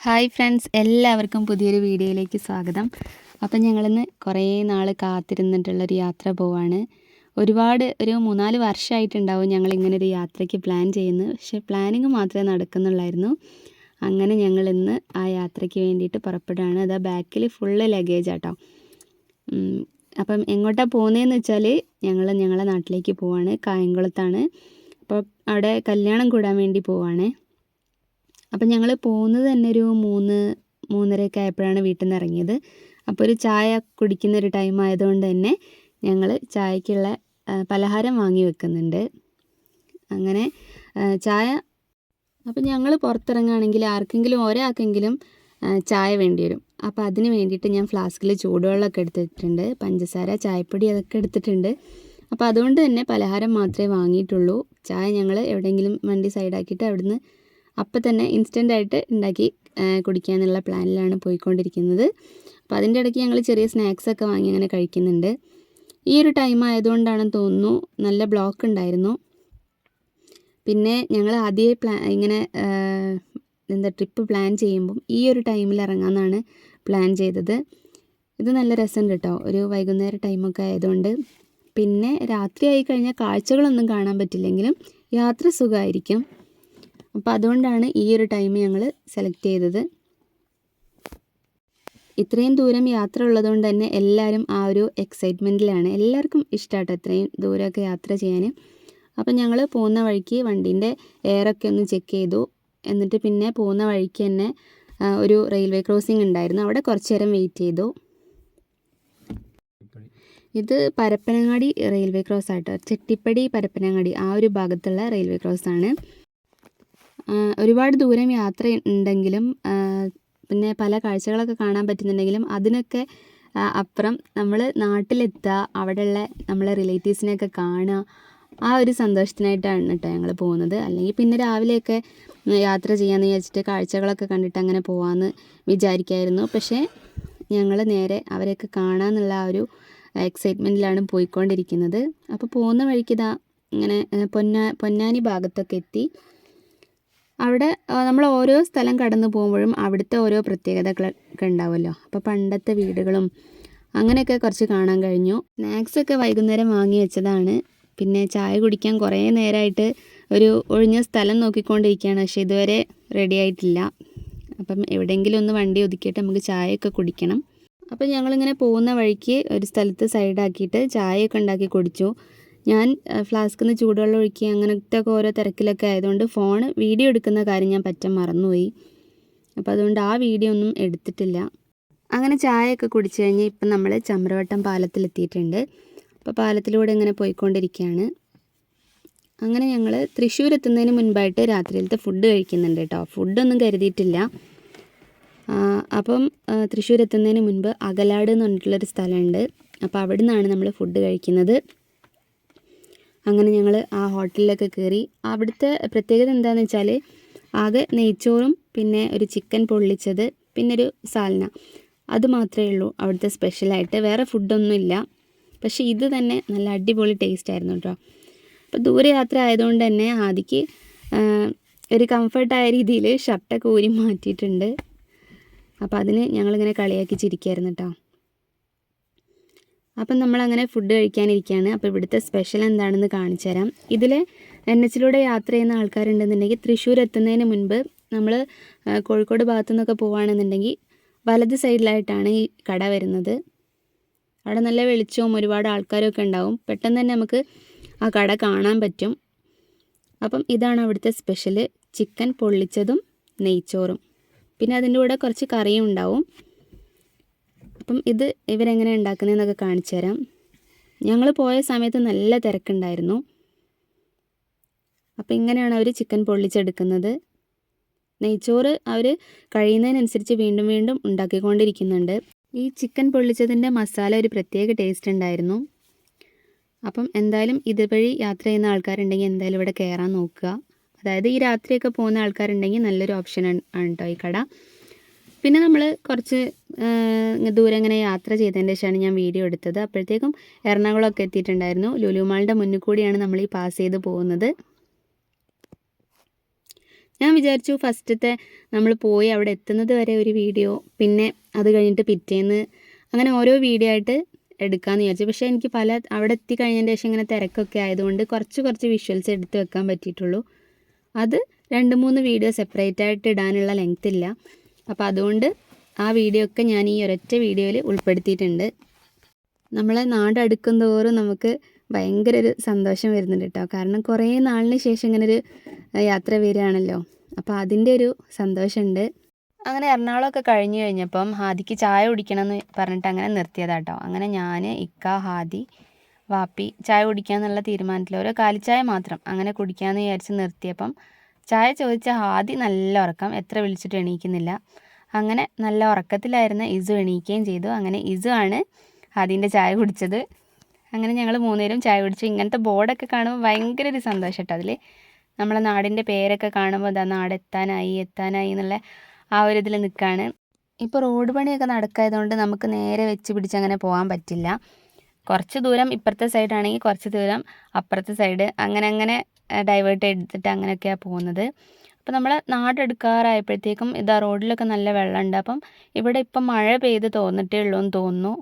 Hi friends എല്ലാവർക്കും പുതിയൊരു വീഡിയോയിലേക്ക് സ്വാഗതം. അപ്പം ഞങ്ങളിന്ന് കുറേ നാൾ കാത്തിരുന്നിട്ടുള്ളൊരു യാത്ര പോവാണ്. ഒരുപാട് ഒരു മൂന്നാൽ വർഷമായിട്ടുണ്ടാവും ഞങ്ങൾ ഇങ്ങനെ ഒരു യാത്രയ്ക്ക് പ്ലാൻ ചെയ്യുന്നു പക്ഷേ പ്ലാനിങ് മാത്രമേ നടക്കുന്നുള്ളായിരുന്നു. അങ്ങനെ ഞങ്ങൾ ഇന്ന് ആ യാത്രയ്ക്ക് വേണ്ടിയിട്ട് പുറപ്പെടുകയാണ്. അതാ ബാക്കിൽ ഫുള്ള് ലഗേജ് ആട്ടോ അപ്പം എങ്ങോട്ടാണ് പോകുന്നതെന്ന് വെച്ചാൽ ഞങ്ങൾ ഞങ്ങളെ നാട്ടിലേക്ക് പോവാണ്. കായംകുളത്താണ്. അപ്പോൾ അവിടെ കല്യാണം കൂടാൻ വേണ്ടി പോവാണ്. അപ്പം ഞങ്ങൾ പോകുന്നത് തന്നെ ഒരു മൂന്ന് മൂന്നരയൊക്കെ ആയപ്പോഴാണ് വീട്ടിൽ നിന്ന് ഇറങ്ങിയത്. അപ്പോൾ ഒരു ചായ കുടിക്കുന്ന ഒരു ടൈം ആയതുകൊണ്ട് തന്നെ ഞങ്ങൾ ചായക്കുള്ള പലഹാരം വാങ്ങി വെക്കുന്നുണ്ട്. അങ്ങനെ ചായ അപ്പം ഞങ്ങൾ പുറത്തിറങ്ങുകയാണെങ്കിൽ ആർക്കെങ്കിലും ഒരാൾക്കെങ്കിലും ചായ വേണ്ടി വരും. അപ്പോൾ അതിന് വേണ്ടിയിട്ട് ഞാൻ ഫ്ലാസ്കിൽ ചൂടുവെള്ളമൊക്കെ എടുത്തിട്ടുണ്ട്. പഞ്ചസാര ചായപ്പൊടി അതൊക്കെ എടുത്തിട്ടുണ്ട്. അപ്പോൾ അതുകൊണ്ട് തന്നെ പലഹാരം മാത്രമേ വാങ്ങിയിട്ടുള്ളൂ. ചായ ഞങ്ങൾ എവിടെയെങ്കിലും വണ്ടി സൈഡാക്കിയിട്ട് അവിടുന്ന് അപ്പം തന്നെ ഇൻസ്റ്റന്റ് ആയിട്ട് ഉണ്ടാക്കി ആ, കുടിക്കാന്നുള്ള പ്ലാനിലാണ് പോയിക്കൊണ്ടിരിക്കുന്നത്. അപ്പോൾ അതിന്റെ ഇടയ്ക്ക് ഞങ്ങൾ ചെറിയ സ്നാക്സ് ഒക്കെ വാങ്ങി അങ്ങനെ കഴിക്കുന്നുണ്ട്. ഈ ഒരു ടൈം ആയതുകൊണ്ടാണെന്ന് തോന്നുന്നു നല്ല ബ്ലോക്ക് ഉണ്ടായിരുന്നു. പിന്നെ ഞങ്ങൾ ആദ്യമേ പ്ലാ ഇങ്ങനെ എന്താ ട്രിപ്പ് പ്ലാൻ ചെയ്യുമ്പം ഈ ഒരു ടൈമിൽ ഇറങ്ങാമെന്നാണ് പ്ലാൻ ചെയ്തത്. ഇത് നല്ല രസമുണ്ട് കേട്ടോ ഒരു വൈകുന്നേര ടൈമൊക്കെ ആയതുകൊണ്ട്. പിന്നെ രാത്രി ആയി കഴിഞ്ഞാൽ കാഴ്ചകളൊന്നും കാണാൻ പറ്റില്ലെങ്കിലും യാത്ര സുഖമായിരിക്കും അപ്പോൾ അതുകൊണ്ടാണ് ഈ ഒരു ടൈം ഞങ്ങൾ സെലക്ട് ചെയ്തത്. ഇത്രയും ദൂരം യാത്ര ഉള്ളതുകൊണ്ട് തന്നെ എല്ലാവരും ആ ഒരു എക്സൈറ്റ്മെന്റിലാണ് എല്ലാവർക്കും ഇഷ്ടമാട്ടോ ഇത്രയും ദൂരമൊക്കെ യാത്ര ചെയ്യാൻ അപ്പം ഞങ്ങൾ പോകുന്ന വഴിക്ക് വണ്ടീന്റെ എയറൊക്കെ ഒന്ന് ചെക്ക് ചെയ്തു. എന്നിട്ട് പിന്നെ പോകുന്ന വഴിക്ക് തന്നെ ഒരു റെയിൽവേ ക്രോസിംഗ് ഉണ്ടായിരുന്നു. അവിടെ കുറച്ച് നേരം വെയിറ്റ് ചെയ്തു. ഇത് പരപ്പനങ്ങാടി റെയിൽവേ ക്രോസ് ആട്ടോ. ചെട്ടിപ്പടി പരപ്പനങ്ങാടി ആ ഒരു ഭാഗത്തുള്ള റെയിൽവേ ക്രോസ് ആണ്. ഒരുപാട് ദൂരം യാത്ര ഉണ്ടെങ്കിലും പിന്നെ പല കാഴ്ചകളൊക്കെ കാണാൻ പറ്റുന്നുണ്ടെങ്കിലും അതിനൊക്കെ അപ്പുറം നമ്മൾ നാട്ടിലെത്തുക അവിടെയുള്ള നമ്മളെ റിലേറ്റീവ്സിനെയൊക്കെ കാണുക ആ ഒരു സന്തോഷത്തിനായിട്ടാണ് കേട്ടോ ഞങ്ങൾ പോകുന്നത്. അല്ലെങ്കിൽ പിന്നെ രാവിലെയൊക്കെ യാത്ര ചെയ്യാമെന്ന് വിചാരിച്ചിട്ട് കാഴ്ചകളൊക്കെ കണ്ടിട്ട് അങ്ങനെ പോകാമെന്ന് വിചാരിക്കായിരുന്നു. പക്ഷേ ഞങ്ങൾ നേരെ അവരെയൊക്കെ കാണാമെന്നുള്ള ആ ഒരു എക്സൈറ്റ്മെന്റിലാണ് പോയിക്കൊണ്ടിരിക്കുന്നത്. അപ്പോൾ പോകുന്ന വഴിക്ക് ഇതാ ഇങ്ങനെ പൊന്നാ പൊന്നാനി ഭാഗത്തൊക്കെ എത്തി. അവിടെ നമ്മൾ ഓരോ സ്ഥലം കടന്നു പോകുമ്പോഴും അവിടുത്തെ ഓരോ പ്രത്യേകതകളൊക്കെ ഉണ്ടാവുമല്ലോ. അപ്പോൾ പണ്ടത്തെ വീടുകളും അങ്ങനെയൊക്കെ കുറച്ച് കാണാൻ കഴിഞ്ഞു. സ്നാക്സൊക്കെ വൈകുന്നേരം വാങ്ങി വെച്ചതാണ്. പിന്നെ ചായ കുടിക്കാൻ കുറേ നേരമായിട്ട് ഒരു ഒഴിഞ്ഞ സ്ഥലം നോക്കിക്കൊണ്ടിരിക്കുകയാണ്. പക്ഷേ ഇതുവരെ റെഡി ആയിട്ടില്ല. അപ്പം എവിടെയെങ്കിലും ഒന്ന് വണ്ടി ഒതുക്കിയിട്ട് നമുക്ക് ചായയൊക്കെ കുടിക്കണം. അപ്പം ഞങ്ങളിങ്ങനെ പോകുന്ന വഴിക്ക് ഒരു സ്ഥലത്ത് സൈഡാക്കിയിട്ട് ചായയൊക്കെ ഉണ്ടാക്കി കുടിച്ചു. ഞാൻ ഫ്ലാസ്കിൽ നിന്ന് ചൂടുവെള്ളം ഒഴിക്കുക അങ്ങനത്തെ ഒക്കെ ഓരോ തിരക്കിലൊക്കെ ആയതുകൊണ്ട് ഫോൺ വീഡിയോ എടുക്കുന്ന കാര്യം ഞാൻ പറ്റ മറന്നുപോയി. അപ്പോൾ അതുകൊണ്ട് ആ വീഡിയോ ഒന്നും എടുത്തിട്ടില്ല. അങ്ങനെ ചായയൊക്കെ കുടിച്ചു കഴിഞ്ഞ് ഇപ്പം നമ്മൾ ചമ്രവട്ടം പാലത്തിലെത്തിയിട്ടുണ്ട്. അപ്പോൾ പാലത്തിലൂടെ ഇങ്ങനെ പോയിക്കൊണ്ടിരിക്കുകയാണ് അങ്ങനെ ഞങ്ങൾ തൃശ്ശൂർ എത്തുന്നതിന് മുൻപായിട്ട് രാത്രിയിലത്തെ ഫുഡ് കഴിക്കുന്നുണ്ട് കേട്ടോ. ഫുഡൊന്നും കരുതിയിട്ടില്ല. അപ്പം തൃശ്ശൂർ എത്തുന്നതിന് മുൻപ് അകലാട് എന്ന് പറഞ്ഞിട്ടുള്ളൊരു സ്ഥലമുണ്ട്. അപ്പോൾ അവിടെ നിന്നാണ് നമ്മൾ ഫുഡ് കഴിക്കുന്നത്. അങ്ങനെ ഞങ്ങൾ ആ ഹോട്ടലിലൊക്കെ കയറി അവിടുത്തെ പ്രത്യേകത എന്താണെന്ന് വെച്ചാൽ ആകെ നെയ്ച്ചോറും പിന്നെ ഒരു ചിക്കൻ പൊള്ളിച്ചത് പിന്നെ ഒരു സാൽന. അത് മാത്രമേ ഉള്ളൂ അവിടുത്തെ സ്പെഷ്യലായിട്ട് വേറെ ഫുഡൊന്നുമില്ല പക്ഷേ ഇത് തന്നെ നല്ല അടിപൊളി ടേസ്റ്റ് ആയിരുന്നു കേട്ടോ അപ്പോൾ ദൂരയാത്ര ആയതുകൊണ്ട് തന്നെ ആദിക്ക് ഒരു കംഫർട്ടായ രീതിയിൽ ഷർട്ടൊക്കെ ഊരി മാറ്റിയിട്ടുണ്ട്. അപ്പോൾ അതിന് ഞങ്ങളിങ്ങനെ കളിയാക്കി ചിരിക്കായിരുന്നു കേട്ടോ അപ്പം നമ്മളങ്ങനെ ഫുഡ് കഴിക്കാനിരിക്കുകയാണ് അപ്പോൾ ഇവിടുത്തെ സ്പെഷ്യൽ എന്താണെന്ന് കാണിച്ചു തരാം ഇതിൽ എൻ എച്ചിലൂടെ യാത്ര ചെയ്യുന്ന ആൾക്കാരുണ്ടെന്നുണ്ടെങ്കിൽ തൃശ്ശൂർ എത്തുന്നതിന് മുൻപ് നമ്മൾ കോഴിക്കോട് ഭാഗത്തു നിന്നൊക്കെ പോവുകയാണെന്നുണ്ടെങ്കിൽ വലത് സൈഡിലായിട്ടാണ് ഈ കട വരുന്നത്. അവിടെ നല്ല വെളിച്ചവും ഒരുപാട് ആൾക്കാരൊക്കെ ഉണ്ടാവും. പെട്ടെന്ന് തന്നെ നമുക്ക് ആ കട കാണാൻ പറ്റും. അപ്പം ഇതാണ് അവിടുത്തെ സ്പെഷ്യൽ ചിക്കൻ പൊള്ളിച്ചതും നെയ്ച്ചോറും. പിന്നെ അതിന്റെ കൂടെ കുറച്ച് കറിയും ഉണ്ടാവും. അപ്പം ഇത് ഇവരെങ്ങനെ ഉണ്ടാക്കുന്നതെന്നൊക്കെ കാണിച്ചു തരാം. ഞങ്ങൾ പോയ സമയത്ത് നല്ല തിരക്കുണ്ടായിരുന്നു. അപ്പം ഇങ്ങനെയാണ് അവർ ചിക്കൻ പൊള്ളിച്ചെടുക്കുന്നത്. നെയ്ച്ചോറ് അവർ കഴിയുന്നതിനനുസരിച്ച് വീണ്ടും വീണ്ടും ഉണ്ടാക്കിക്കൊണ്ടിരിക്കുന്നുണ്ട്. ഈ ചിക്കൻ പൊള്ളിച്ചതിന്റെ മസാല ഒരു പ്രത്യേക ടേസ്റ്റ് ഉണ്ടായിരുന്നു. അപ്പം എന്തായാലും ഇതുവഴി യാത്ര ചെയ്യുന്ന ആൾക്കാരുണ്ടെങ്കിൽ എന്തായാലും ഇവിടെ കയറാൻ നോക്കുക. അതായത് ഈ രാത്രിയൊക്കെ പോകുന്ന ആൾക്കാരുണ്ടെങ്കിൽ നല്ലൊരു ഓപ്ഷൻ ആണ് കേട്ടോ ഈ കട. പിന്നെ നമ്മൾ കുറച്ച് ദൂരം ഇങ്ങനെ യാത്ര ചെയ്തതിന്റെ ശേഷമാണ് ഞാൻ വീഡിയോ എടുത്തത്. അപ്പോഴത്തേക്കും എറണാകുളമൊക്കെ എത്തിയിട്ടുണ്ടായിരുന്നു. ലുലുമാളുടെ മുന്നിൽ കൂടിയാണ് നമ്മൾ ഈ പാസ് ചെയ്ത് പോകുന്നത്. ഞാൻ വിചാരിച്ചു ഫസ്റ്റത്തെ നമ്മൾ പോയി അവിടെ എത്തുന്നത് വരെ ഒരു വീഡിയോ പിന്നെ അത് കഴിഞ്ഞിട്ട് പിറ്റേന്ന് അങ്ങനെ ഓരോ വീഡിയോ ആയിട്ട് എടുക്കാമെന്ന് വിചാരിച്ചു. പക്ഷേ എനിക്ക് പല അവിടെ എത്തിക്കഴിഞ്ഞതിന്റെ ശേഷം ഇങ്ങനെ തിരക്കൊക്കെ ആയതുകൊണ്ട് കുറച്ച് കുറച്ച് വിഷ്വൽസ് എടുത്ത് വെക്കാൻ പറ്റിയിട്ടുള്ളൂ. അത് രണ്ട് മൂന്ന് വീഡിയോ സെപ്പറേറ്റ് ആയിട്ട് ഇടാനുള്ള ലെങ്ത് ഇല്ല. അപ്പോൾ അതുകൊണ്ട് ആ വീഡിയോ ഒക്കെ ഞാൻ ഈ ഒരൊറ്റ വീഡിയോയിൽ ഉൾപ്പെടുത്തിയിട്ടുണ്ട്. നമ്മളെ നാടടുക്കും തോറും നമുക്ക് ഭയങ്കര ഒരു സന്തോഷം വരുന്നുണ്ട് കേട്ടോ കാരണം കുറേ നാളിന് ശേഷം ഇങ്ങനെ ഒരു യാത്ര വരികയാണല്ലോ. അപ്പോൾ അതിന്റെ ഒരു സന്തോഷമുണ്ട്. അങ്ങനെ എറണാകുളമൊക്കെ കഴിഞ്ഞു കഴിഞ്ഞപ്പം ഹാദിക്ക് ചായ കുടിക്കണം എന്ന് പറഞ്ഞിട്ട് അങ്ങനെ നിർത്തിയതാട്ടോ അങ്ങനെ ഞാൻ ഇക്ക ഹാദി വാപ്പി ചായ കുടിക്കാന്നുള്ള തീരുമാനത്തിൽ ഓരോ കാലിച്ചായ മാത്രം അങ്ങനെ കുടിക്കാമെന്ന് വിചാരിച്ച് നിർത്തിയപ്പം ചായ ചോദിച്ച ഹാദി നല്ല ഉറക്കം എത്ര വിളിച്ചിട്ട് എണീക്കുന്നില്ല. അങ്ങനെ നല്ല ഉറക്കത്തിലായിരുന്ന ഇസു എണീക്കുകയും ചെയ്തു. അങ്ങനെ ഇസു ആണ് ഹാദീന്റെ ചായ കുടിച്ചത്. അങ്ങനെ ഞങ്ങൾ മൂന്നുപേരും ചായ കുടിച്ചു. ഇങ്ങനത്തെ ബോർഡൊക്കെ കാണുമ്പോൾ ഭയങ്കര ഒരു സന്തോഷം കേട്ടോ അതിൽ നമ്മളെ നാടിന്റെ പേരൊക്കെ കാണുമ്പോൾ അതാ നാട് എത്താനായി എത്താനായി എന്നുള്ള ആ ഒരു ഇതിൽ നിൽക്കുകയാണ് ഇപ്പോൾ റോഡ് പണിയൊക്കെ നടക്കായതുകൊണ്ട് നമുക്ക് നേരെ വെച്ച് പിടിച്ച് അങ്ങനെ പോകാൻ പറ്റില്ല. കുറച്ച് ദൂരം ഇപ്പുറത്തെ സൈഡാണെങ്കിൽ കുറച്ച് ദൂരം അപ്പുറത്തെ സൈഡ് അങ്ങനെ അങ്ങനെ ഡൈവേർട്ട് എടുത്തിട്ട് അങ്ങനെയൊക്കെയാണ് പോകുന്നത്. അപ്പോൾ നമ്മൾ നാടെടുക്കാറായപ്പോഴത്തേക്കും ഇതാ റോഡിലൊക്കെ നല്ല വെള്ളമുണ്ട്. അപ്പം ഇവിടെ ഇപ്പം മഴ പെയ്ത് തോന്നിട്ടേ ഉള്ളൂ എന്ന് തോന്നുന്നു.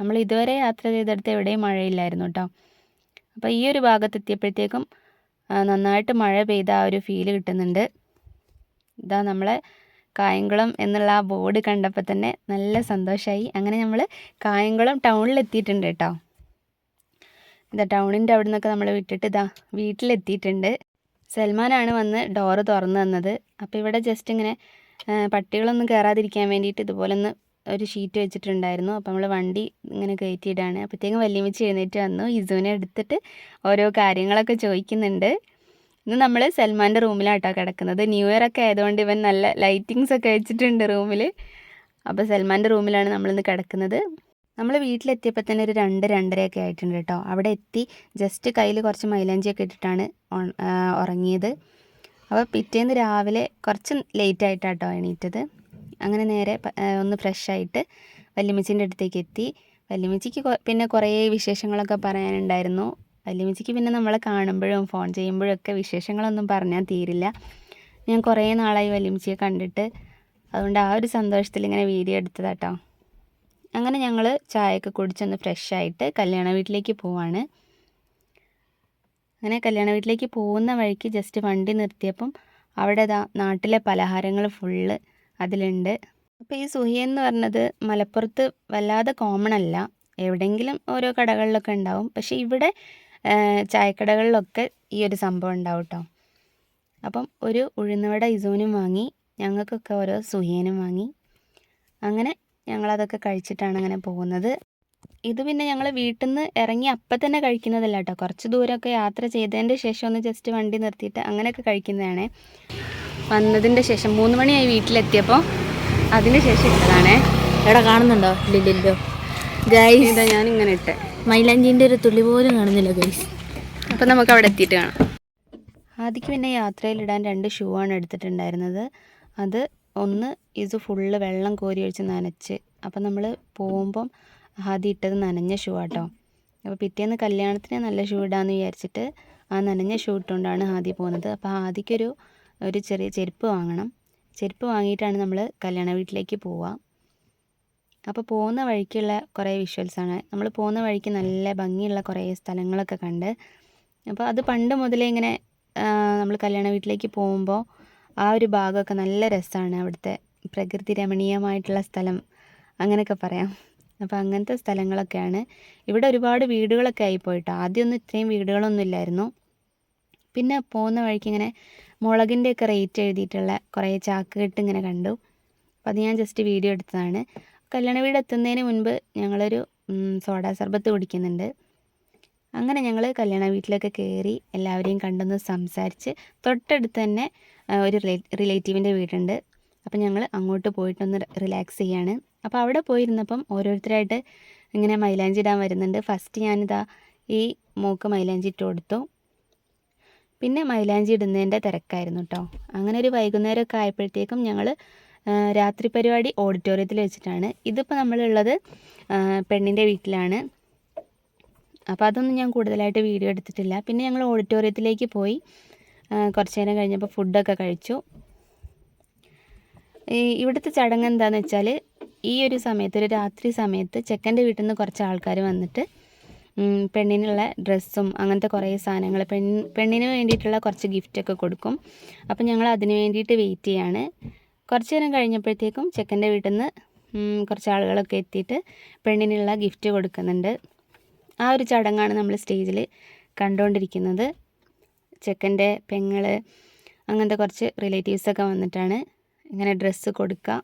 നമ്മൾ ഇതുവരെ യാത്ര ചെയ്തെടുത്ത് എവിടെയും മഴയില്ലായിരുന്നു കേട്ടോ. അപ്പോൾ ഈ ഒരു ഭാഗത്ത് എത്തിയപ്പോഴത്തേക്കും നന്നായിട്ട് മഴ പെയ്ത ആ ഒരു ഫീൽ കിട്ടുന്നുണ്ട്. ഇതാ നമ്മളെ കായംകുളം എന്നുള്ള ആ ബോർഡ് കണ്ടപ്പോൾ തന്നെ നല്ല സന്തോഷമായി അങ്ങനെ നമ്മൾ കായംകുളം ടൗണിൽ എത്തിയിട്ടുണ്ട് കേട്ടോ. ഇതാ ടൗണിന്റെ അവിടെ നിന്നൊക്കെ നമ്മൾ വിട്ടിട്ട് ഇതാ വീട്ടിലെത്തിയിട്ടുണ്ട്. സൽമാനാണ് വന്ന് ഡോറ് തുറന്നു തന്നത്. അപ്പോൾ ഇവിടെ ജസ്റ്റ് ഇങ്ങനെ പട്ടികളൊന്നും കയറാതിരിക്കാൻ വേണ്ടിയിട്ട് ഇതുപോലെ ഒന്ന് ഒരു ഷീറ്റ് വെച്ചിട്ടുണ്ടായിരുന്നു. അപ്പോൾ നമ്മൾ വണ്ടി ഇങ്ങനെ കയറ്റിയിടാണ്. അപ്പോഴത്തേക്കും വല്യമ്മച്ചി എഴുന്നേറ്റ് വന്നു. ഇസുവിനെ എടുത്തിട്ട് ഓരോ കാര്യങ്ങളൊക്കെ ചോദിക്കുന്നുണ്ട്. ഇന്ന് നമ്മൾ സൽമാന്റെ റൂമിലാട്ടോ കിടക്കുന്നത്. ന്യൂ ഇയർ ഒക്കെ ആയതുകൊണ്ട് ഇവൻ നല്ല ലൈറ്റിങ്സ് ഒക്കെ വെച്ചിട്ടുണ്ട് റൂമിൽ അപ്പോൾ സൽമാന്റെ റൂമിലാണ് നമ്മളിന്ന് കിടക്കുന്നത്. നമ്മൾ വീട്ടിലെത്തിയപ്പോൾ തന്നെ ഒരു രണ്ട് രണ്ടരയൊക്കെ ആയിട്ടുണ്ട് കേട്ടോ. അവിടെ എത്തി ജസ്റ്റ് കയ്യിൽ കുറച്ച് മൈലാഞ്ചിയൊക്കെ ഇട്ടിട്ടാണ് ഉറങ്ങിയത്. അപ്പോൾ പിറ്റേന്ന് രാവിലെ കുറച്ച് ലേറ്റ് ആയിട്ടാട്ടോ എണീറ്റത്. അങ്ങനെ നേരെ ഒന്ന് ഫ്രഷ് ആയിട്ട് വല്യമ്മച്ചീന്റെ അടുത്തേക്ക് എത്തി. വല്യമ്മച്ചിക്ക് പിന്നെ കുറേ വിശേഷങ്ങളൊക്കെ പറയാനുണ്ടായിരുന്നു. വല്യമ്മച്ചിക്ക് പിന്നെ നമ്മളെ കാണുമ്പോഴും ഫോൺ ചെയ്യുമ്പോഴും ഒക്കെ വിശേഷങ്ങളൊന്നും പറഞ്ഞാൽ തീരില്ല. ഞാൻ കുറേ നാളായി വല്യമ്മച്ചിയെ കണ്ടിട്ട്. അതുകൊണ്ട് ആ ഒരു സന്തോഷത്തിൽ ഇങ്ങനെ വീഡിയോ എടുത്തതാട്ടോ അങ്ങനെ ഞങ്ങൾ ചായയൊക്കെ കുടിച്ചൊന്ന് ഫ്രഷായിട്ട് കല്യാണ വീട്ടിലേക്ക് പോവാണ്. അങ്ങനെ കല്യാണ വീട്ടിലേക്ക് പോകുന്ന വഴിക്ക് ജസ്റ്റ് വണ്ടി നിർത്തിയപ്പം അവിടെ നാട്ടിലെ പലഹാരങ്ങൾ ഫുള്ള് അതിലുണ്ട്. അപ്പോൾ ഈ സുഹിയ എന്ന് പറഞ്ഞത് മലപ്പുറത്ത് വല്ലാതെ കോമൺ അല്ല. എവിടെയെങ്കിലും ഓരോ കടകളിലൊക്കെ ഉണ്ടാവും. പക്ഷേ ഇവിടെ ചായക്കടകളിലൊക്കെ ഈ ഒരു സംഭവം ഉണ്ടാവും കേട്ടോ അപ്പം ഒരു ഉഴുന്നുവട ഇസോനും വാങ്ങി ഞങ്ങൾക്കൊക്കെ ഓരോ സുഹിയനും വാങ്ങി. അങ്ങനെ ഞങ്ങളതൊക്കെ കഴിച്ചിട്ടാണ് അങ്ങനെ പോകുന്നത്. ഇത് പിന്നെ ഞങ്ങൾ വീട്ടിൽ നിന്ന് ഇറങ്ങി അപ്പം തന്നെ കഴിക്കുന്നതല്ല കേട്ടോ കുറച്ച് ദൂരമൊക്കെ യാത്ര ചെയ്തതിന്റെ ശേഷം ഒന്ന് ജസ്റ്റ് വണ്ടി നിർത്തിയിട്ട് അങ്ങനെയൊക്കെ കഴിക്കുന്നതാണ്. വന്നതിന്റെ ശേഷം മൂന്ന് മണിയായി വീട്ടിലെത്തിയപ്പോൾ അതിന് ശേഷം ഇട്ടതാണേ. എവിടെ കാണുന്നുണ്ടോ? ഇല്ലല്ലോ ഗൈസ് ഇതാ ഞാൻ ഇങ്ങനെ ഇട്ടെ. മൈലാഞ്ചിന്റെ ഒരു തുള്ളി പോലും കാണുന്നില്ല ഗൈസ് അപ്പം നമുക്ക് അവിടെ എത്തിയിട്ട് കാണാം. ആദ്യക്ക് പിന്നെ യാത്രയിലിടാൻ രണ്ട് ഷൂ ആണ് എടുത്തിട്ടുണ്ടായിരുന്നത്. അത് ഒന്ന് ഇത് ഫുള്ള് വെള്ളം കോരി ഒഴിച്ച് നനച്ച്. അപ്പം നമ്മൾ പോകുമ്പം ആദ്യം ഇട്ടത് നനഞ്ഞ ഷൂ ആട്ടോ. അപ്പോൾ പിറ്റേന്ന് കല്യാണത്തിന് നല്ല ഷൂ ഇടാമെന്ന് വിചാരിച്ചിട്ട് ആ നനഞ്ഞ ഷൂ ഇട്ടുകൊണ്ടാണ് ആദ്യം പോകുന്നത്. അപ്പോൾ ആദ്യക്കൊരു ഒരു ചെറിയ ചെരുപ്പ് വാങ്ങണം. ചെരുപ്പ് വാങ്ങിയിട്ടാണ് നമ്മൾ കല്യാണ വീട്ടിലേക്ക് പോവുക അപ്പോൾ പോകുന്ന വഴിക്കുള്ള കുറേ വിഷ്വൽസാണ് നമ്മൾ പോകുന്ന വഴിക്ക് നല്ല ഭംഗിയുള്ള കുറേ സ്ഥലങ്ങളൊക്കെ കണ്ട്. അപ്പോൾ അത് പണ്ട് മുതലേ ഇങ്ങനെ നമ്മൾ കല്യാണ വീട്ടിലേക്ക് പോകുമ്പോൾ ആ ഒരു ഭാഗമൊക്കെ നല്ല രസമാണ് അവിടുത്തെ പ്രകൃതി രമണീയമായിട്ടുള്ള സ്ഥലം. അങ്ങനെയൊക്കെ പറയാം. അപ്പോൾ അങ്ങനത്തെ സ്ഥലങ്ങളൊക്കെയാണ്. ഇവിടെ ഒരുപാട് വീടുകളൊക്കെ ആയിപ്പോയിട്ടോ. ആദ്യമൊന്നും ഇത്രയും വീടുകളൊന്നും ഇല്ലായിരുന്നു. പിന്നെ പോകുന്ന വഴിക്ക് ഇങ്ങനെ മുളകിന്റെയൊക്കെ റേറ്റ് എഴുതിയിട്ടുള്ള കുറേ ചാക്ക് കെട്ട് ഇങ്ങനെ കണ്ടു. അപ്പോൾ അത് ഞാൻ ജസ്റ്റ് വീഡിയോ എടുത്തതാണ്. കല്യാണ വീട് എത്തുന്നതിന് മുൻപ് ഞങ്ങളൊരു സോഡാ സർബത്ത് കുടിക്കുന്നുണ്ട്. അങ്ങനെ ഞങ്ങൾ കല്യാണ വീട്ടിലൊക്കെ കയറി എല്ലാവരെയും കണ്ടൊന്ന് സംസാരിച്ച് തൊട്ടടുത്ത് തന്നെ ഒരു റിലേറ്റീവിന്റെ വീടുണ്ട്. അപ്പം ഞങ്ങൾ അങ്ങോട്ട് പോയിട്ടൊന്ന് റിലാക്സ് ചെയ്യാണ്. അപ്പോൾ അവിടെ പോയിരുന്നപ്പം ഓരോരുത്തരായിട്ട് ഇങ്ങനെ മൈലാഞ്ചി ഇടാൻ വരുന്നുണ്ട്. ഫസ്റ്റ് ഞാനിതാ ഈ മൂക്ക് മൈലാഞ്ചി ഇട്ട് കൊടുത്തു. പിന്നെ മൈലാഞ്ചി ഇടുന്നതിന്റെ തിരക്കായിരുന്നു കേട്ടോ അങ്ങനെ ഒരു വൈകുന്നേരമൊക്കെ ആയപ്പോഴത്തേക്കും ഞങ്ങൾ രാത്രി പരിപാടി ഓഡിറ്റോറിയത്തിൽ വെച്ചിട്ടാണ്. ഇതിപ്പോൾ നമ്മളുള്ളത് പെണ്ണിന്റെ വീട്ടിലാണ്. അപ്പോൾ അതൊന്നും ഞാൻ കൂടുതലായിട്ട് വീഡിയോ എടുത്തിട്ടില്ല. പിന്നെ ഞങ്ങൾ ഓഡിറ്റോറിയത്തിലേക്ക് പോയി. കുറച്ച് നേരം കഴിഞ്ഞപ്പോൾ ഫുഡൊക്കെ കഴിച്ചു. ഈ ഇവിടുത്തെ ചടങ്ങ് എന്താണെന്ന് വെച്ചാൽ ഈ ഒരു സമയത്ത് ഒരു രാത്രി സമയത്ത് ചെക്കന്റെ വീട്ടിൽ നിന്ന് കുറച്ച് ആൾക്കാർ വന്നിട്ട് പെണ്ണിനുള്ള ഡ്രസ്സും അങ്ങനത്തെ കുറേ സാധനങ്ങൾ പെൺ പെണ്ണിന് വേണ്ടിയിട്ടുള്ള കുറച്ച് ഗിഫ്റ്റൊക്കെ കൊടുക്കും. അപ്പം ഞങ്ങൾ അതിന് വേണ്ടിയിട്ട് വെയിറ്റ് ചെയ്യാണ്. കുറച്ച് നേരം കഴിഞ്ഞപ്പോഴത്തേക്കും ചെക്കന്റെ വീട്ടിൽ നിന്ന് കുറച്ച് ആളുകളൊക്കെ എത്തിയിട്ട് പെണ്ണിനുള്ള ഗിഫ്റ്റ് കൊടുക്കുന്നുണ്ട്. ആ ഒരു ചടങ്ങാണ് നമ്മൾ സ്റ്റേജിൽ കണ്ടുകൊണ്ടിരിക്കുന്നത്. ചെക്കന്റെ പെങ്ങൾ അങ്ങനത്തെ കുറച്ച് റിലേറ്റീവ്സൊക്കെ വന്നിട്ടാണ് ഇങ്ങനെ ഡ്രസ്സ് കൊടുക്കുക.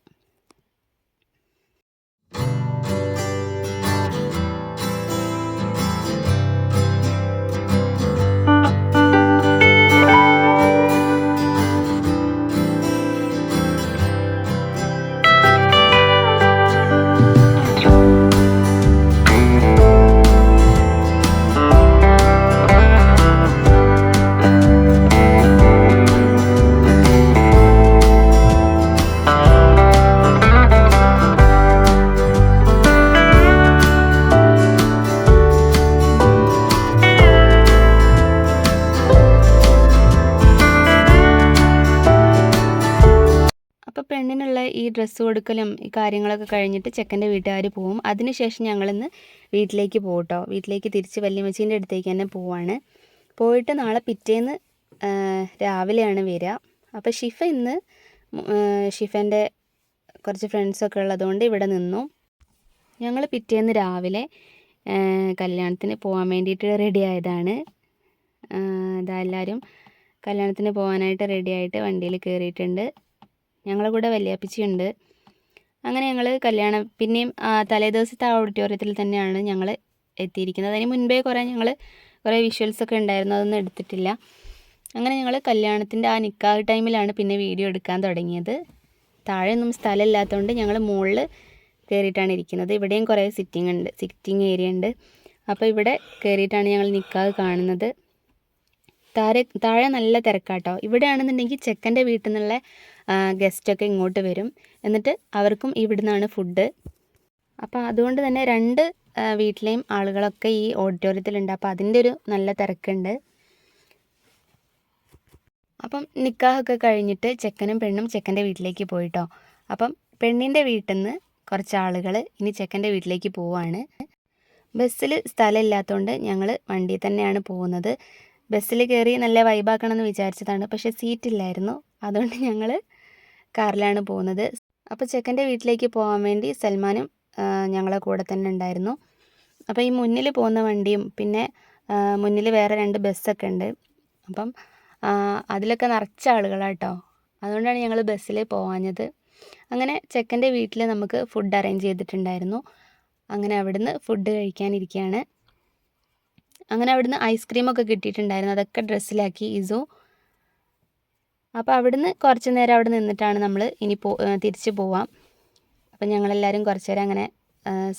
അപ്പോൾ പെണ്ണിനുള്ള ഈ ഡ്രസ്സ് കൊടുക്കലും ഈ കാര്യങ്ങളൊക്കെ കഴിഞ്ഞിട്ട് ചെക്കന്റെ വീട്ടുകാർ പോവും. അതിനുശേഷം ഞങ്ങളിന്ന് വീട്ടിലേക്ക് പോകും കേട്ടോ വീട്ടിലേക്ക് തിരിച്ച് വല്യമ്മച്ചീന്റെ അടുത്തേക്ക് തന്നെ പോവാണ്. പോയിട്ട് നാളെ പിറ്റേന്ന് രാവിലെയാണ് വരിക. അപ്പോൾ ഷിഫ ഇന്ന് ഷിഫന്റെ കുറച്ച് ഫ്രണ്ട്സൊക്കെ ഉള്ളതുകൊണ്ട് ഇവിടെ നിന്നു. ഞങ്ങൾ പിറ്റേന്ന് രാവിലെ കല്യാണത്തിന് പോകാൻ വേണ്ടിയിട്ട് റെഡി ആയതാണ്. ഇതാ എല്ലാവരും കല്യാണത്തിന് പോകാനായിട്ട് റെഡി ആയിട്ട് വണ്ടിയിൽ കയറിയിട്ടുണ്ട് ഞങ്ങളെ കൂടെ വല്യാപ്പിച്ചിയുണ്ട്. അങ്ങനെ ഞങ്ങൾ കല്യാണം പിന്നെയും തലേദിവസത്തെ ഓഡിറ്റോറിയത്തിൽ തന്നെയാണ് ഞങ്ങൾ എത്തിയിരിക്കുന്നത്. അതിന് മുൻപേ കുറേ ഞങ്ങൾ കുറേ വിഷ്വൽസൊക്കെ ഉണ്ടായിരുന്നു അതൊന്നും എടുത്തിട്ടില്ല. അങ്ങനെ ഞങ്ങൾ കല്യാണത്തിന്റെ ആ നിക്കാഹ് ടൈമിലാണ് പിന്നെ വീഡിയോ എടുക്കാൻ തുടങ്ങിയത്. താഴെയൊന്നും സ്ഥലമില്ലാത്തതുകൊണ്ട് ഞങ്ങൾ മുകളിൽ കയറിയിട്ടാണ് ഇരിക്കുന്നത്. ഇവിടെയും കുറേ സിറ്റിംഗ് ഉണ്ട് സിറ്റിംഗ് ഏരിയ ഉണ്ട്. അപ്പോൾ ഇവിടെ കയറിയിട്ടാണ് ഞങ്ങൾ നിക്കാഹ് കാണുന്നത്. താഴെ താഴെ നല്ല തിരക്കാട്ടോ. ഇവിടെയാണെന്നുണ്ടെങ്കിൽ ചെക്കന്റെ വീട്ടിൽ നിന്നുള്ള ഗസ്റ്റൊക്കെ ഇങ്ങോട്ട് വരും. എന്നിട്ട് അവർക്കും ഇവിടുന്നാണ് ഫുഡ് അപ്പോൾ അതുകൊണ്ട് തന്നെ രണ്ട് വീട്ടിലെയും ആളുകളൊക്കെ ഈ ഓഡിറ്റോറിയത്തിലുണ്ട്. അപ്പോൾ അതിന്റെ ഒരു നല്ല തിരക്കുണ്ട്. അപ്പം നിക്കാഹൊക്കെ കഴിഞ്ഞിട്ട് ചെക്കനും പെണ്ണും ചെക്കന്റെ വീട്ടിലേക്ക് പോയിട്ടോ. അപ്പം പെണ്ണിന്റെ വീട്ടിൽ നിന്ന് കുറച്ച് ആളുകൾ ഇനി ചെക്കന്റെ വീട്ടിലേക്ക് പോവാണ്. ബസ്സിൽ സ്ഥലമില്ലാത്തതുകൊണ്ട് ഞങ്ങൾ വണ്ടിയിൽ തന്നെയാണ് പോകുന്നത്. ബസ്സിൽ കയറി നല്ല വൈബാക്കണം എന്ന് വിചാരിച്ചതാണ്. പക്ഷെ സീറ്റ് ഇല്ലായിരുന്നു. അതുകൊണ്ട് ഞങ്ങൾ കാറിലാണ് പോകുന്നത്. അപ്പോൾ ചെക്കന്റെ വീട്ടിലേക്ക് പോകാൻ വേണ്ടി സൽമാനും ഞങ്ങളെ കൂടെ തന്നെ ഉണ്ടായിരുന്നു. അപ്പോൾ ഈ മുന്നിൽ പോകുന്ന വണ്ടിയും പിന്നെ മുന്നിൽ വേറെ രണ്ട് ബസ്സൊക്കെ ഉണ്ട്. അപ്പം അതിലൊക്കെ നിറച്ച ആളുകളാട്ടോ അതുകൊണ്ടാണ് ഞങ്ങൾ ബസ്സിൽ പോകാഞ്ഞത്. അങ്ങനെ ചെക്കന്റെ വീട്ടിൽ നമുക്ക് ഫുഡ് അറേഞ്ച് ചെയ്തിട്ടുണ്ടായിരുന്നു. അങ്ങനെ അവിടുന്ന് ഫുഡ് കഴിക്കാനിരിക്കുകയാണ്. അങ്ങനെ അവിടുന്ന് ഐസ്ക്രീമൊക്കെ കിട്ടിയിട്ടുണ്ടായിരുന്നു. അതൊക്കെ ഡ്രസ്സിലാക്കി ഇസു. അപ്പോൾ അവിടുന്ന് കുറച്ച് നേരം അവിടെ നിന്നിട്ടാണ് നമ്മൾ ഇനി പോ തിരിച്ച് പോവാം. അപ്പം ഞങ്ങളെല്ലാവരും കുറച്ച് നേരം അങ്ങനെ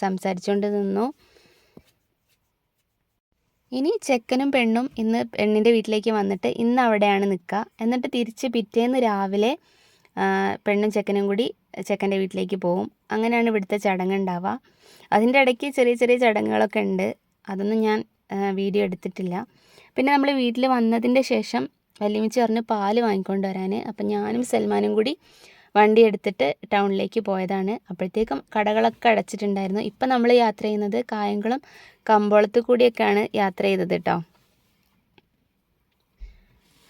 സംസാരിച്ചുകൊണ്ട് നിന്നു. ഇനി ചെക്കനും പെണ്ണും ഇന്ന് പെണ്ണിന്റെ വീട്ടിലേക്ക് വന്നിട്ട് ഇന്ന് അവിടെയാണ് നിൽക്കുക എന്നിട്ട് തിരിച്ച് പിറ്റേന്ന് രാവിലെ പെണ്ണും ചെക്കനും കൂടി ചെക്കന്റെ വീട്ടിലേക്ക് പോകും അങ്ങനെയാണ് ഇവിടുത്തെ ചടങ്ങ് ഉണ്ടാവുക. അതിന്റെ ഇടയ്ക്ക് ചെറിയ ചെറിയ ചടങ്ങുകളൊക്കെ ഉണ്ട്. അതൊന്നും ഞാൻ വീഡിയോ എടുത്തിട്ടില്ല. പിന്നെ നമ്മൾ വീട്ടിൽ വന്നതിന്റെ ശേഷം വല്യമിച്ച് പറഞ്ഞ് പാൽ വാങ്ങിക്കൊണ്ട് വരാൻ അപ്പം ഞാനും സൽമാനും കൂടി വണ്ടി എടുത്തിട്ട് ടൗണിലേക്ക് പോയതാണ്. അപ്പോഴത്തേക്കും കടകളൊക്കെ അടച്ചിട്ടുണ്ടായിരുന്നു. ഇപ്പം നമ്മൾ യാത്ര ചെയ്യുന്നത് കായംകുളം കമ്പോളത്ത് കൂടിയൊക്കെയാണ് യാത്ര ചെയ്തത് കേട്ടോ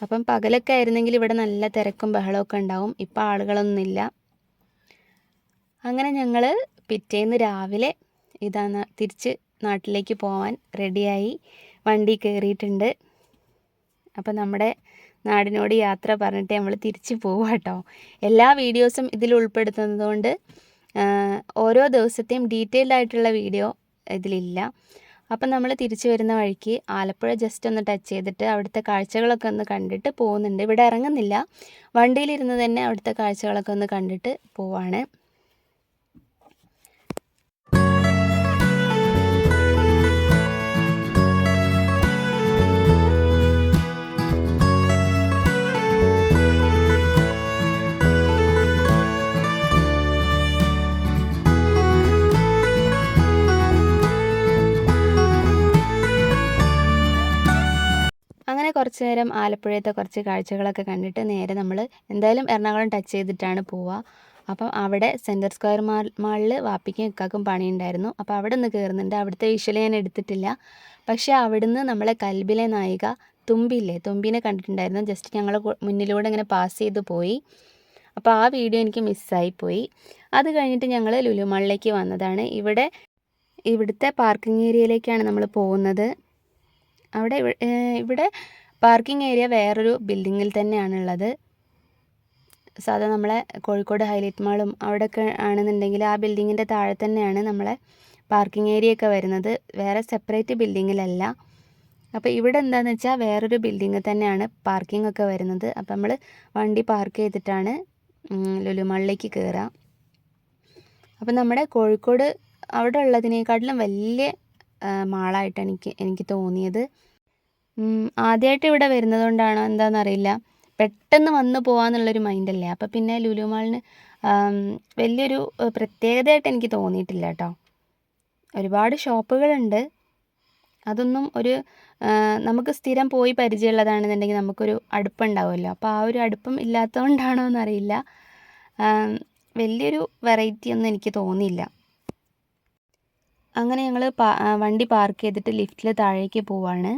അപ്പം പകലൊക്കെ ആയിരുന്നെങ്കിൽ ഇവിടെ നല്ല തിരക്കും ബഹളമൊക്കെ ഉണ്ടാവും. ഇപ്പം ആളുകളൊന്നുമില്ല. അങ്ങനെ ഞങ്ങൾ പിറ്റേന്ന് രാവിലെ ഇതാണ് തിരിച്ച് നാട്ടിലേക്ക് പോവാൻ റെഡിയായി. വണ്ടി കയറിയിട്ടുണ്ട് അപ്പോൾ നമ്മുടെ നാടിനോട് യാത്ര പറഞ്ഞിട്ട് നമ്മൾ തിരിച്ച് പോവുക കേട്ടോ എല്ലാ വീഡിയോസും ഇതിൽ ഉൾപ്പെടുത്തുന്നതുകൊണ്ട് ഓരോ ദിവസത്തെയും ഡീറ്റെയിൽഡ് ആയിട്ടുള്ള വീഡിയോ ഇതിലില്ല. അപ്പം നമ്മൾ തിരിച്ചു വരുന്ന വഴിക്ക് ആലപ്പുഴ ജസ്റ്റ് ഒന്ന് ടച്ച് ചെയ്തിട്ട് അവിടുത്തെ കാഴ്ചകളൊക്കെ ഒന്ന് കണ്ടിട്ട് പോകുന്നുണ്ട്. ഇവിടെ ഇറങ്ങുന്നില്ല. വണ്ടിയിലിരുന്ന് തന്നെ അവിടുത്തെ കാഴ്ചകളൊക്കെ ഒന്ന് കണ്ടിട്ട് പോവാണ്. കുറച്ച് നേരം ആലപ്പുഴയത്തെ കുറച്ച് കാഴ്ചകളൊക്കെ കണ്ടിട്ട് നേരെ നമ്മൾ എന്തായാലും എറണാകുളം ടച്ച് ചെയ്തിട്ടാണ് പോവുക. അപ്പം അവിടെ സെന്റർ സ്ക്വയർ മാൾ മാളിൽ വാപ്പിക്കും ഇക്കാക്കും പണിയുണ്ടായിരുന്നു. അപ്പോൾ അവിടെ നിന്ന് കയറുന്നുണ്ട് അവിടുത്തെ വിഷ്വൽ ഞാൻ എടുത്തിട്ടില്ല. പക്ഷേ അവിടുന്ന് നമ്മളെ കൽബിലെ നായിക തുമ്പില്ലേ തുമ്പിനെ കണ്ടിട്ടുണ്ടായിരുന്നു. ജസ്റ്റ് ഞങ്ങൾ മുന്നിലൂടെ ഇങ്ങനെ പാസ് ചെയ്ത് പോയി. അപ്പോൾ ആ വീഡിയോ എനിക്ക് മിസ്സായി പോയി. അത് കഴിഞ്ഞിട്ട് ഞങ്ങൾ ലുലുമാളിലേക്ക് വന്നതാണ്. ഇവിടെ ഇവിടുത്തെ പാർക്കിംഗ് ഏരിയയിലേക്കാണ് നമ്മൾ പോകുന്നത്. അവിടെ ഇവിടെ പാർക്കിംഗ് ഏരിയ വേറൊരു ബിൽഡിങ്ങിൽ തന്നെയാണുള്ളത്. സാധാ നമ്മളെ കോഴിക്കോട് ഹൈലൈറ്റ് മാളും അവിടെയൊക്കെ ആണെന്നുണ്ടെങ്കിൽ ആ ബിൽഡിങ്ങിന്റെ താഴെ തന്നെയാണ് നമ്മളെ പാർക്കിംഗ് ഏരിയ ഒക്കെ വരുന്നത്. വേറെ സെപ്പറേറ്റ് ബിൽഡിങ്ങിലല്ല. അപ്പോൾ ഇവിടെ എന്താണെന്ന് വെച്ചാൽ വേറൊരു ബിൽഡിങ്ങിൽ തന്നെയാണ് പാർക്കിംഗ് ഒക്കെ വരുന്നത്. അപ്പോൾ നമ്മൾ വണ്ടി പാർക്ക് ചെയ്തിട്ടാണ് ലുലുമാളിലേക്ക് ലുലു മാളിലേക്ക് കയറുക. അപ്പോൾ നമ്മുടെ കോഴിക്കോട് അവിടെ ഉള്ളതിനേക്കാട്ടിലും വലിയ മാളായിട്ട് എനിക്ക് എനിക്ക് തോന്നിയത്. ആദ്യമായിട്ട് ഇവിടെ വരുന്നത് കൊണ്ടാണോ എന്താണെന്നറിയില്ല പെട്ടെന്ന് വന്നു പോകാമെന്നുള്ളൊരു മൈൻഡല്ലേ. അപ്പോൾ പിന്നെ ലുലു മാളിന് വലിയൊരു പ്രത്യേകതയായിട്ട് എനിക്ക് തോന്നിയിട്ടില്ല കേട്ടോ ഒരുപാട് ഷോപ്പുകളുണ്ട്. അതൊന്നും ഒരു നമുക്ക് സ്ഥിരം പോയി പരിചയമുള്ളതാണെന്നുണ്ടെങ്കിൽ നമുക്കൊരു അടുപ്പുണ്ടാവുമല്ലോ. അപ്പോൾ ആ ഒരു അടുപ്പം ഇല്ലാത്തതുകൊണ്ടാണോ എന്നറിയില്ല വലിയൊരു വെറൈറ്റി ഒന്നും എനിക്ക് തോന്നിയില്ല. അങ്ങനെ ഞങ്ങൾ വണ്ടി പാർക്ക് ചെയ്തിട്ട് ലിഫ്റ്റിൽ താഴേക്ക് പോവാണ്.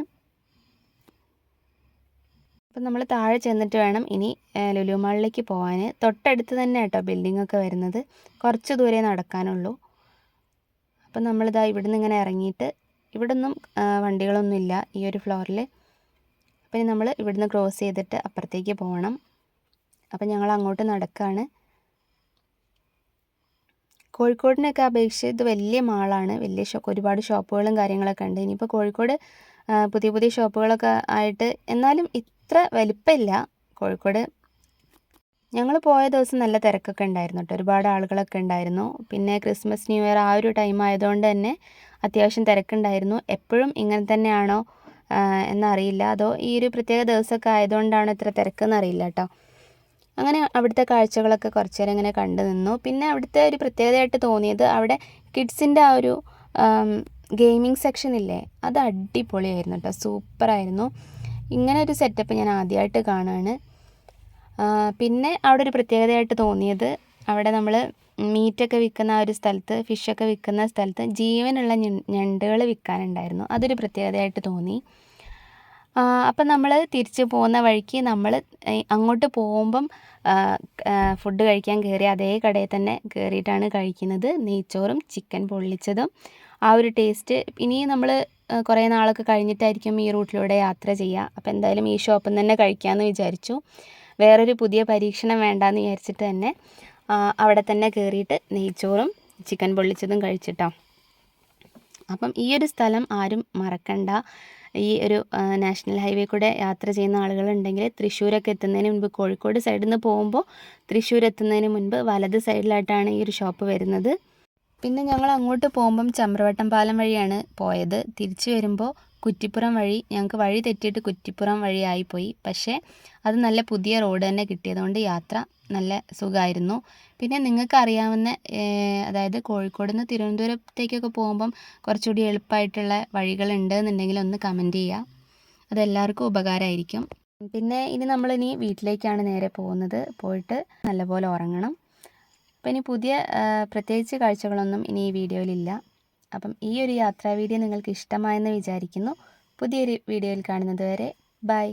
അപ്പം നമ്മൾ താഴെ ചെന്നിട്ട് വേണം ഇനി ലുലുമാളിലേക്ക് ലുലു മാളിലേക്ക് പോകാൻ തൊട്ടടുത്ത് തന്നെ കേട്ടോ ബിൽഡിംഗ് ഒക്കെ വരുന്നത്. കുറച്ച് ദൂരെ നടക്കാനുള്ളൂ. അപ്പം നമ്മളിതാ ഇവിടുന്ന് ഇങ്ങനെ ഇറങ്ങിയിട്ട് ഇവിടെ ഒന്നും വണ്ടികളൊന്നും ഇല്ല ഈ ഒരു ഫ്ലോറിൽ അപ്പം ഇനി നമ്മൾ ഇവിടുന്ന് ക്രോസ് ചെയ്തിട്ട് അപ്പുറത്തേക്ക് പോകണം. അപ്പം ഞങ്ങൾ അങ്ങോട്ട് നടക്കുകയാണ് കോഴിക്കോടിനൊക്കെ അപേക്ഷിച്ച് ഇത് വലിയ മാളാണ്. വലിയ ഷോ ഒരുപാട് ഷോപ്പുകളും കാര്യങ്ങളൊക്കെ ഉണ്ട്. ഇനിയിപ്പോൾ കോഴിക്കോട് പുതിയ പുതിയ ഷോപ്പുകളൊക്കെ ആയിട്ട് എന്നാലും ഇത്ര വലിപ്പമില്ല. കോഴിക്കോട് ഞങ്ങൾ പോയ ദിവസം നല്ല തിരക്കൊക്കെ ഉണ്ടായിരുന്നു കേട്ടോ. ഒരുപാട് ആളുകളൊക്കെ ഉണ്ടായിരുന്നു. പിന്നെ ക്രിസ്മസ് ന്യൂ ഇയർ ആ ഒരു ടൈം ആയതുകൊണ്ട് തന്നെ അത്യാവശ്യം തിരക്കുണ്ടായിരുന്നു. എപ്പോഴും ഇങ്ങനെ തന്നെയാണോ എന്നറിയില്ല. അതോ ഈ ഒരു പ്രത്യേക ദിവസമൊക്കെ ആയതുകൊണ്ടാണോ ഇത്ര തിരക്കെന്ന് അറിയില്ല കേട്ടോ. അങ്ങനെ അവിടുത്തെ കാഴ്ചകളൊക്കെ കുറച്ച് നേരം ഇങ്ങനെ കണ്ടു നിന്നു. പിന്നെ അവിടുത്തെ ഒരു പ്രത്യേകതയായിട്ട് തോന്നിയത് അവിടെ കിഡ്സിന്റെ ആ ഒരു ഗെയിമിംഗ് സെക്ഷൻ ഇല്ലേ? അത് അടിപൊളിയായിരുന്നു കേട്ടോ. സൂപ്പറായിരുന്നു. ഇങ്ങനെ ഒരു സെറ്റപ്പ് ഞാൻ ആദ്യമായിട്ട് കാണുകയാണ് പിന്നെ അവിടെ ഒരു പ്രത്യേകതയായിട്ട് തോന്നിയത് അവിടെ നമ്മൾ മീറ്റൊക്കെ വിൽക്കുന്ന ആ ഒരു സ്ഥലത്ത് ഫിഷൊക്കെ വിൽക്കുന്ന സ്ഥലത്ത് ജീവനുള്ള ഞണ്ടുകൾ വിൽക്കാനുണ്ടായിരുന്നു അതൊരു പ്രത്യേകതയായിട്ട് തോന്നി. അപ്പം നമ്മൾ തിരിച്ച് പോകുന്ന വഴിക്ക് നമ്മൾ അങ്ങോട്ട് പോകുമ്പം ഫുഡ് കഴിക്കാൻ കയറി അതേ കടയിൽ തന്നെ കയറിയിട്ടാണ് കഴിക്കുന്നത്. നെയ്ച്ചോറും ചിക്കൻ പൊള്ളിച്ചതും. ആ ഒരു ടേസ്റ്റ് ഇനി നമ്മൾ കുറേ നാളൊക്കെ കഴിഞ്ഞിട്ടായിരിക്കും ഈ റൂട്ടിലൂടെ യാത്ര ചെയ്യുക. അപ്പോൾ എന്തായാലും ഈ ഷോപ്പിൽ നിന്ന് തന്നെ കഴിക്കാമെന്ന് വിചാരിച്ചു. വേറൊരു പുതിയ പരീക്ഷണം വേണ്ടാന്ന് വിചാരിച്ചിട്ട് തന്നെ അവിടെ തന്നെ കയറിയിട്ട് നെയ്ച്ചോറും ചിക്കൻ പൊള്ളിച്ചതും കഴിച്ചിട്ടോ. അപ്പം ഈ ഒരു സ്ഥലം ആരും മറക്കണ്ട. ഈ ഒരു നാഷണൽ ഹൈവേ കൂടെ യാത്ര ചെയ്യുന്ന ആളുകളുണ്ടെങ്കിൽ തൃശ്ശൂരൊക്കെ എത്തുന്നതിന് മുൻപ് കോഴിക്കോട് സൈഡിൽ നിന്ന് പോകുമ്പോൾ തൃശ്ശൂർ എത്തുന്നതിന് മുൻപ് വലത് സൈഡിലായിട്ടാണ് ഈ ഒരു ഷോപ്പ് വരുന്നത്. പിന്നെ ഞങ്ങൾ അങ്ങോട്ട് പോകുമ്പം ചമ്രവട്ടം പാലം വഴിയാണ് പോയത്. തിരിച്ചു വരുമ്പോൾ കുറ്റിപ്പുറം വഴി ഞങ്ങൾക്ക് വഴി തെറ്റിയിട്ട് കുറ്റിപ്പുറം വഴിയായിപ്പോയി പക്ഷേ അത് നല്ല പുതിയ റോഡ് തന്നെ കിട്ടിയതുകൊണ്ട് യാത്ര നല്ല സുഖമായിരുന്നു പിന്നെ നിങ്ങൾക്ക് അറിയാവുന്ന അതായത് കോഴിക്കോട് നിന്ന് തിരുവനന്തപുരത്തേക്കൊക്കെ പോകുമ്പം കുറച്ചുകൂടി എളുപ്പമായിട്ടുള്ള വഴികളുണ്ട് എന്നുണ്ടെങ്കിൽ ഒന്ന് കമന്റ് ചെയ്യുക അതെല്ലാവർക്കും ഉപകാരമായിരിക്കും. പിന്നെ ഇനി നമ്മളിനി വീട്ടിലേക്കാണ് നേരെ പോകുന്നത്. പോയിട്ട് നല്ലപോലെ ഉറങ്ങണം. അപ്പം ഇനി പുതിയ പ്രത്യേകിച്ച് കാഴ്ചകളൊന്നും ഇനി ഈ വീഡിയോയിലില്ല. അപ്പം ഈ ഒരു യാത്രാ വീഡിയോ നിങ്ങൾക്ക് ഇഷ്ടമായെന്ന് വിചാരിക്കുന്നു. പുതിയൊരു വീഡിയോയിൽ കാണുന്നത് വരെ ബൈ.